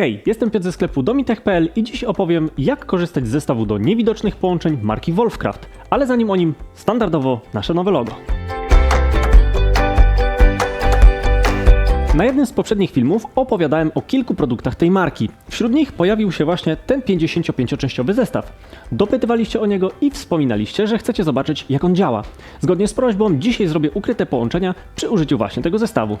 Hej, jestem Piotr ze sklepu domitech.pl i dziś opowiem, jak korzystać z zestawu do niewidocznych połączeń marki Wolfcraft. Ale zanim o nim, standardowo nasze nowe logo. Na jednym z poprzednich filmów opowiadałem o kilku produktach tej marki. Wśród nich pojawił się właśnie ten 55-częściowy zestaw. Dopytywaliście o niego i wspominaliście, że chcecie zobaczyć, jak on działa. Zgodnie z prośbą, dzisiaj zrobię ukryte połączenia przy użyciu właśnie tego zestawu.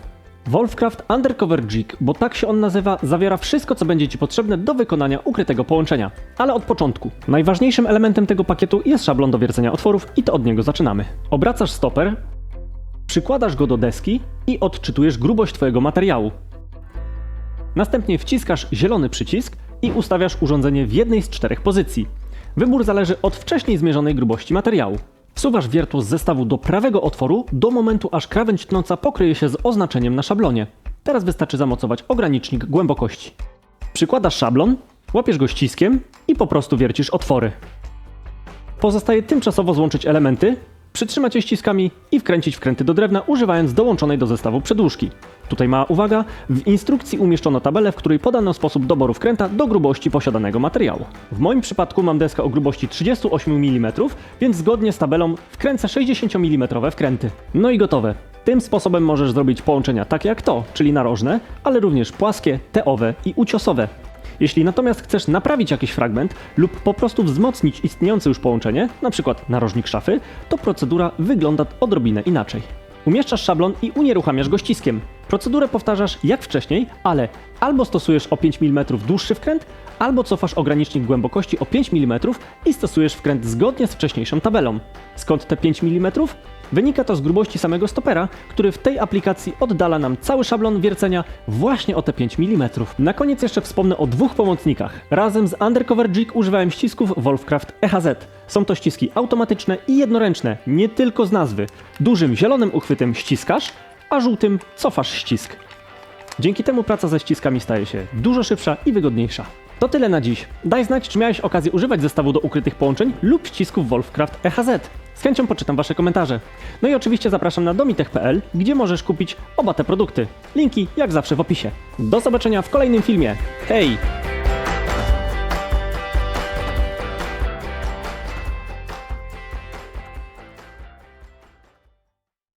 Wolfcraft Undercover Jig, bo tak się on nazywa, zawiera wszystko, co będzie Ci potrzebne do wykonania ukrytego połączenia. Ale od początku. Najważniejszym elementem tego pakietu jest szablon do wiercenia otworów i to od niego zaczynamy. Obracasz stoper, Przykładasz go do deski i odczytujesz grubość Twojego materiału. Następnie wciskasz zielony przycisk i ustawiasz urządzenie w jednej z czterech pozycji. Wybór zależy od wcześniej zmierzonej grubości materiału. Wsuwasz wiertło z zestawu do prawego otworu do momentu, aż krawędź tnąca pokryje się z oznaczeniem na szablonie. Teraz wystarczy zamocować ogranicznik głębokości. Przykładasz szablon, łapiesz go ściskiem i po prostu wiercisz otwory. Pozostaje tymczasowo złączyć elementy, przytrzymać je ściskami i wkręcić wkręty do drewna, używając dołączonej do zestawu przedłużki. Tutaj mała uwaga, w instrukcji umieszczono tabelę, w której podano sposób doboru wkręta do grubości posiadanego materiału. W moim przypadku mam deskę o grubości 38 mm, więc zgodnie z tabelą wkręcę 60 mm wkręty. No i gotowe. Tym sposobem możesz zrobić połączenia takie jak to, czyli narożne, ale również płaskie, teowe i uciosowe. Jeśli natomiast chcesz naprawić jakiś fragment lub po prostu wzmocnić istniejące już połączenie, np. narożnik szafy, to procedura wygląda odrobinę inaczej. Umieszczasz szablon i unieruchamiasz go ściskiem. Procedurę powtarzasz jak wcześniej, ale albo stosujesz o 5 mm dłuższy wkręt, albo cofasz ogranicznik głębokości o 5 mm i stosujesz wkręt zgodnie z wcześniejszą tabelą. Skąd te 5 mm? Wynika to z grubości samego stopera, który w tej aplikacji oddala nam cały szablon wiercenia właśnie o te 5 mm. Na koniec jeszcze wspomnę o dwóch pomocnikach. Razem z Undercover Jig używałem ścisków Wolfcraft EHZ. Są to ściski automatyczne i jednoręczne, nie tylko z nazwy. Dużym zielonym uchwytem ściskasz, a żółtym cofasz ścisk. Dzięki temu praca ze ściskami staje się dużo szybsza i wygodniejsza. To tyle na dziś. Daj znać, czy miałeś okazję używać zestawu do ukrytych połączeń lub ścisków Wolfcraft EHZ. Z chęcią poczytam Wasze komentarze. No i oczywiście zapraszam na domitech.pl, gdzie możesz kupić oba te produkty. Linki jak zawsze w opisie. Do zobaczenia w kolejnym filmie. Hej!